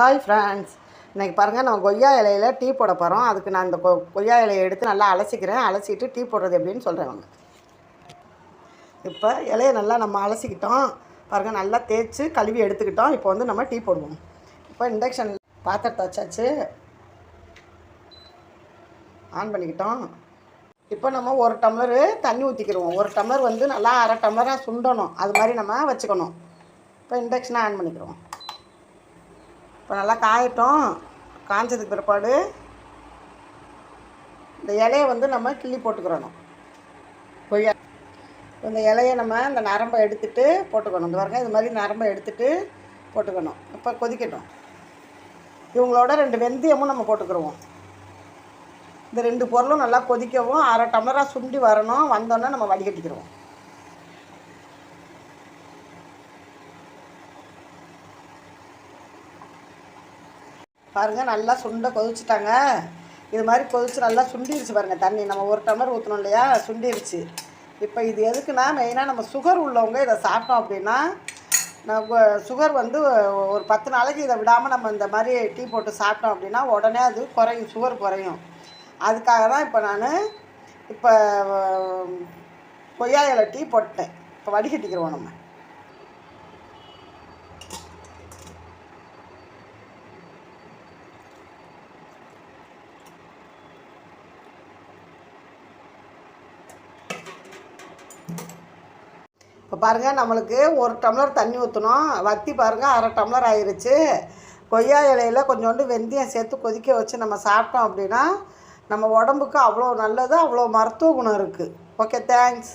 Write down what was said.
Hi friends இன்றைக்கி பாருங்கள் நான் கொய்யா இலையில டீ போட போகிறோம் அதுக்கு நான் இந்த கொ கொய்யா இலையை எடுத்து நல்லா அலசிக்கிறேன். அலசிட்டு டீ போடுறது எப்படின்னு சொல்கிறேன் இப்போ இலையை நல்லா நம்ம அலசிக்கிட்டோம். பாருங்கள் நல்லா தேய்ச்சி கழுவி எடுத்துக்கிட்டோம். இப்போ வந்து நம்ம டீ போடுவோம். இப்போ இண்டக்ஷன் பாத்திரத்தை வச்சாச்சு. ஆன் பண்ணிக்கிட்டோம். இப்போ நம்ம ஒரு டம்ளரு தண்ணி ஊற்றிக்கிடுவோம் ஒரு டம்ளர் வந்து நல்லா அரை டம்ளராக சுண்டணும். அது மாதிரி நம்ம வச்சுக்கணும். இப்போ இண்டக்ஷனை ஆன் பண்ணிக்கிறோம் இப்போ நல்லா காயட்டும். காஞ்சதுக்கு பிற்பாடு இந்த இலையை வந்து நம்ம கிள்ளி போட்டுக்கிறணும். கொய்யா இந்த இலையை நம்ம இந்த நரம்பை எடுத்துட்டு போட்டுக்கணும். இந்த பாருங்க இது மாதிரி நரம்பை எடுத்துட்டு போட்டுக்கணும். இப்போ கொதிக்கட்டும். இவங்களோட ரெண்டு வெந்தயமும் நம்ம போட்டுக்கிடுவோம் இந்த ரெண்டு பொருளும் நல்லா கொதிக்கவும் அரை டம்ளராக சுண்டி வரணும். வந்தோன்னே நம்ம வடிகட்டிக்கிடுவோம் பாருங்கள் நல்லா சுண்டை கொதிச்சுட்டாங்க. இது மாதிரி கொதிச்சு நல்லா சுண்டிருச்சு பாருங்கள் தண்ணி. நம்ம ஒரு டம்ளர் ஊற்றணும் இல்லையா சுண்டிருச்சு. இப்போ இது எதுக்குன்னா மெயினாக நம்ம சுகர் உள்ளவங்க இதை சாப்பிட்டோம் அப்படின்னா நம்ம சுகர் வந்து ஒரு பத்து நாளைக்கு இதை விடாமல் நம்ம இந்த மாதிரி டீ போட்டு சாப்பிட்டோம் அப்படின்னா உடனே அது குறையும் சுகர் குறையும். அதுக்காக தான் இப்போ நான் இப்போ கொய்யா இலை டீ போட்டேன். இப்போ வடிகட்டிக்கிறோம் நம்ம. இப்போ பாருங்கள் நம்மளுக்கு ஒரு டம்ளர் தண்ணி ஊற்றணும் வத்தி பாருங்கள் அரை டம்ளர் ஆயிடுச்சு கொய்யா இலையில கொஞ்சோண்டு வெந்தயம் சேர்த்து கொதிக்க வச்சு நம்ம சாப்பிட்டோம் அப்படின்னா நம்ம உடம்புக்கு அவ்வளோ நல்லது அவ்வளோ மருத்துவ குணம் இருக்குது ஓகே தேங்க்ஸ்